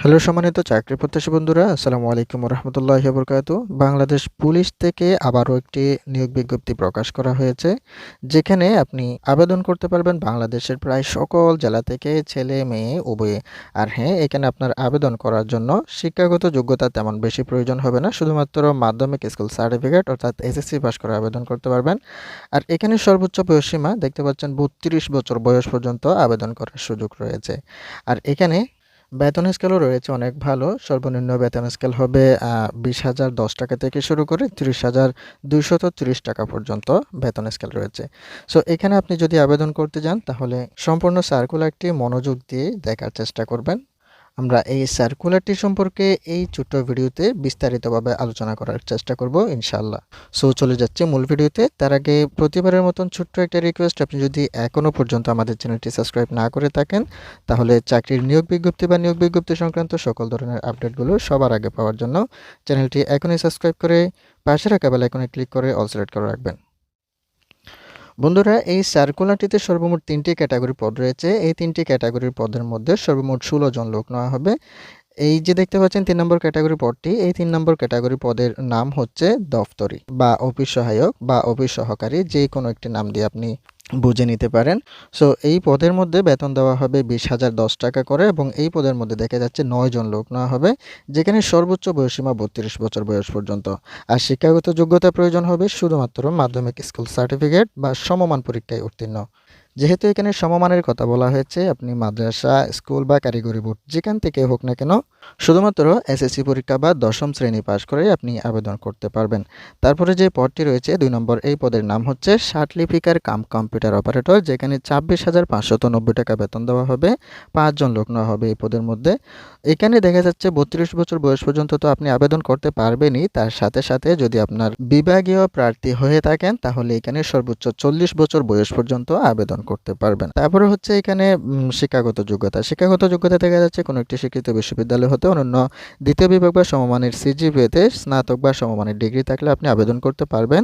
Hello সম্মানিত চাকরি প্রত্যাশী বন্ধুরা, আসসালামু আলাইকুম রহমতুল্লাহ বরকাত বাংলাদেশ পুলিশ থেকে আবারও একটি নিয়োগ বিজ্ঞপ্তি প্রকাশ করা হয়েছে, যেখানে আপনি আবেদন করতে পারবেন বাংলাদেশের প্রায় সকল জেলা থেকে ছেলে, মেয়ে, উভয়ে। আর হ্যাঁ এখানে আপনার আবেদন করার জন্য শিক্ষাগত যোগ্যতা তেমন বেশি প্রয়োজন হবে না, শুধুমাত্র মাধ্যমিক স্কুল সার্টিফিকেট অর্থাৎ এসএসসি পাস করে আবেদন করতে পারবেন। আর এখানে সর্বোচ্চ বয়সীমা দেখতে পাচ্ছেন বত্রিশ বছর বয়স পর্যন্ত আবেদন করার সুযোগ রয়েছে। আর এখানে বেতন স্কেলও রয়েছে অনেক ভালো। সর্বনিম্ন বেতন স্কেল হবে বিশ হাজার দশ টাকা থেকে শুরু করে ত্রিশ হাজার দুইশত ত্রিশ টাকা পর্যন্ত বেতন স্কেল রয়েছে। সো এখানে আপনি যদি আবেদন করতে যান তাহলে সম্পূর্ণ সার্কুলারটি মনোযোগ দিয়ে দেখার চেষ্টা করবেন। আমরা এই সার্কুলারটি সম্পর্কে এই ছোট্ট ভিডিওতে বিস্তারিতভাবে আলোচনা করার চেষ্টা করব ইনশাল্লাহ সো চলে যাচ্ছে মূল ভিডিওতে। তার আগে প্রতিবারের মতন ছোট্ট একটা রিকোয়েস্ট আপনি যদি এখনও পর্যন্ত আমাদের চ্যানেলটি সাবস্ক্রাইব না করে থাকেন, তাহলে চাকরির নিয়োগ বিজ্ঞপ্তি বা নিয়োগ বিজ্ঞপ্তি সংক্রান্ত সকল ধরনের আপডেটগুলো সবার আগে পাওয়ার জন্য চ্যানেলটি এখনই সাবস্ক্রাইব করে পাশে রাখা বেল ক্লিক করে অল সিলেক্ট করে রাখবেন। বন্ধুরা, এই সার্কুলারটিতে সর্বমোট তিনটি ক্যাটাগরি পদ রয়েছে। এই তিনটি ক্যাটাগরির পদের মধ্যে সর্বমোট ষোলো জন লোক নেওয়া হবে। এই যে দেখতে পাচ্ছেন, তিন নম্বর ক্যাটাগরি পদটি, এই তিন নম্বর ক্যাটাগরি পদের নাম হচ্ছে দফতরি বা অফিস সহায়ক বা অফিস সহকারী যে কোনো একটি নাম দিয়ে আপনি বুঝে নিতে পারেন। সো এই পদের মধ্যে বেতন দেওয়া হবে বিশ হাজার দশ টাকা করে এবং এই পদের মধ্যে দেখা যাচ্ছে নয় জন লোক নেওয়া হবে, যেখানে সর্বোচ্চ বয়সীমা বত্রিশ বছর বয়স পর্যন্ত। আর শিক্ষাগত যোগ্যতা প্রয়োজন হবে শুধুমাত্র মাধ্যমিক স্কুল সার্টিফিকেট বা সমমান পরীক্ষায় উত্তীর্ণ। যেহেতু এখানে সমমানের কথা বলা হয়েছে, আপনি মাদ্রাসা, স্কুল বা কারিগরি বোর্ড যেখান থেকে হোক না কেন, শুধুমাত্র এসএসসি পরীক্ষা বা দশম শ্রেণি পাশ করে আপনি আবেদন করতে পারবেন। তারপরে যে পদটি রয়েছে, দুই নম্বর, এই পদের নাম হচ্ছে লিপিকার কাম কম্পিউটার অপারেটর, যেখানে ছাব্বিশ হাজার পাঁচশত নব্বই টাকা বেতন দেওয়া হবে পাঁচজন লোক নেওয়া হবে এই পদের মধ্যে। এখানে দেখা যাচ্ছে বত্রিশ বছর বয়স পর্যন্ত তো আপনি আবেদন করতে পারবেনই। তার সাথে সাথে যদি আপনার বিভাগীয় প্রার্থী হয়ে থাকেন, তাহলে এখানে সর্বোচ্চ চল্লিশ বছর বয়স পর্যন্ত আবেদন করতে পারবেন। তারপরে হচ্ছে এখানে শিক্ষাগত যোগ্যতা। শিক্ষাগত যোগ্যতা দেখা যাচ্ছে কোনো একটি স্বীকৃত বিশ্ববিদ্যালয় হতে অনন্য দ্বিতীয় বিভাগ বা সমমানের সিজিপিএতে স্নাতক বা সমমানের ডিগ্রি থাকলে আপনি আবেদন করতে পারবেন।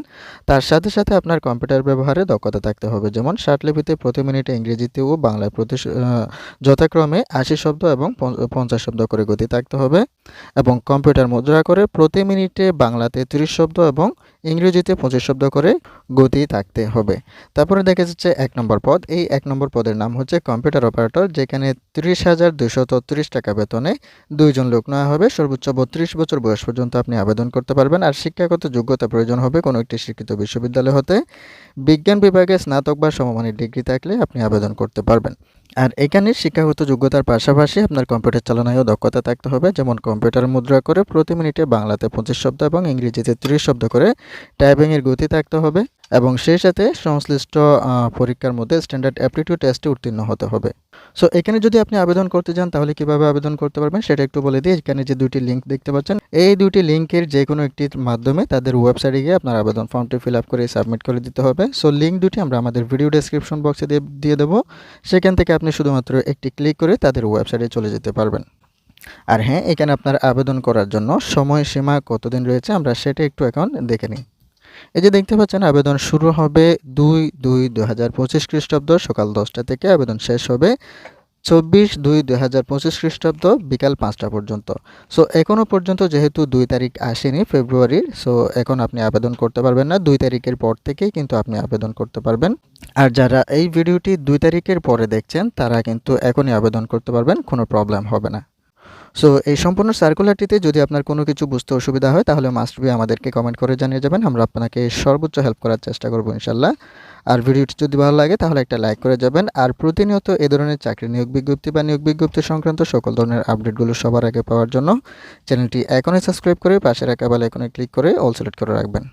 তার সাথে সাথে আপনার কম্পিউটার ব্যবহারে দক্ষতা থাকতে হবে। যেমন ষাটলিপিতে প্রতি মিনিটে ইংরেজিতে ও বাংলায় প্রতি যথাক্রমে আশি শব্দ এবং পঞ্চাশ শব্দ করে গতি থাকতে হবে। এবং কম্পিউটার মুদ্রা করে প্রতি মিনিটে বাংলাতে তিরিশ শব্দ এবং ইংরেজিতে পঁচিশ শব্দ করে গতি থাকতে হবে। তারপরে দেখা যাচ্ছে এক নম্বর পদ। এই এক নম্বর পদের নাম হচ্ছে কম্পিউটার অপারেটর, যেখানে তিরিশ হাজার দুশো তত্রিশ টাকা বেতনে দুইজন লোক নেওয়া হবে। সর্বোচ্চ বত্রিশ বছর বয়স পর্যন্ত আপনি আবেদন করতে পারবেন। আর শিক্ষাগত যোগ্যতা প্রয়োজন হবে কোনো একটি শিক্ষিত বিশ্ববিদ্যালয় হতে। বিজ্ঞান বিভাগে স্নাতক বা সমমানের ডিগ্রি থাকলে আপনি আবেদন করতে পারবেন। আর এখানে শিক্ষাগত যোগ্যতার পাশাপাশি আপনার কম্পিউটার চালানোয়ও দক্ষতা থাকতে হবে, যেমন কম্পিউটার মুদ্রা করে প্রতি মিনিটে বাংলাতে পঁচিশ শব্দ এবং ইংরেজিতে ত্রিশ শব্দ করে টাইপিংয়ের গতি থাকতে হবে। এবং সেই সাথে সংশ্লিষ্ট পরীক্ষার মধ্যে স্ট্যান্ডার্ড অ্যাপটিটিউড টেস্টে উত্তীর্ণ হতে হবে। সো এখানে যদি আপনি আবেদন করতে চান, তাহলে কীভাবে আবেদন করতে পারবেন সেটা একটু বলে দিই। এখানে যে দুটি লিঙ্ক দেখতে পাচ্ছেন, এই দুটি লিঙ্কের যে কোনো একটির মাধ্যমে তাদের ওয়েবসাইটে গিয়ে আপনার আবেদন ফর্মটি ফিল আপ করে সাবমিট করে দিতে হবে। সো লিঙ্ক দুটি আমরা আমাদের ভিডিও ডেসক্রিপশন বক্সে দিয়ে দেবো। সেখান থেকে আপনি শুধুমাত্র একটি ক্লিক করে তাদের ওয়েবসাইটে চলে যেতে পারবেন। আর হ্যাঁ এখানে আপনার আবেদন করার জন্য সময়সীমা কতদিন রয়েছে আমরা সেটা একটু এখন দেখে নিই। এই যে দেখতে পাচ্ছেন, আবেদন শুরু হবে দুই দুই দু হাজার পঁচিশ খ্রিস্টাব্দ সকাল দশটা থেকে। আবেদন শেষ হবে চব্বিশ দুই দুই হাজার পঁচিশ খ্রিস্টাব্দ বিকাল পাঁচটা পর্যন্ত। সো এখনও পর্যন্ত যেহেতু দুই তারিখ আসেনি ফেব্রুয়ারির সো এখন আপনি আবেদন করতে পারবেন না। দুই তারিখের পর থেকেই কিন্তু আপনি আবেদন করতে পারবেন। আর যারা এই ভিডিওটি দুই তারিখের পরে দেখছেন, তারা কিন্তু এখনই আবেদন করতে পারবেন, কোনো প্রবলেম হবে না। সো এই সম্পূর্ণ সার্কুলারটিতে যদি আপনার কোনো কিছু বুঝতে অসুবিধা হয়, তাহলে মাস্ট বি আমাদেরকে কমেন্ট করে জানিয়ে যাবেন। আমরা আপনাকে সর্বোচ্চ হেল্প করার চেষ্টা করব ইনশাল্লাহ আর ভিডিওটি যদি ভালো লাগে, তাহলে একটা লাইক করে যাবেন। আর প্রতিনিয়ত এ ধরনের চাকরি নিয়োগ বিজ্ঞপ্তি বা নিয়োগ বিজ্ঞপ্তি সংক্রান্ত সকল ধরনের আপডেটগুলো সবার আগে পাওয়ার জন্য, চ্যানেলটি এখনই সাবস্ক্রাইব করে পাশে রাখা বেল আইকনে ক্লিক করে অল সিলেক্ট করে রাখবেন।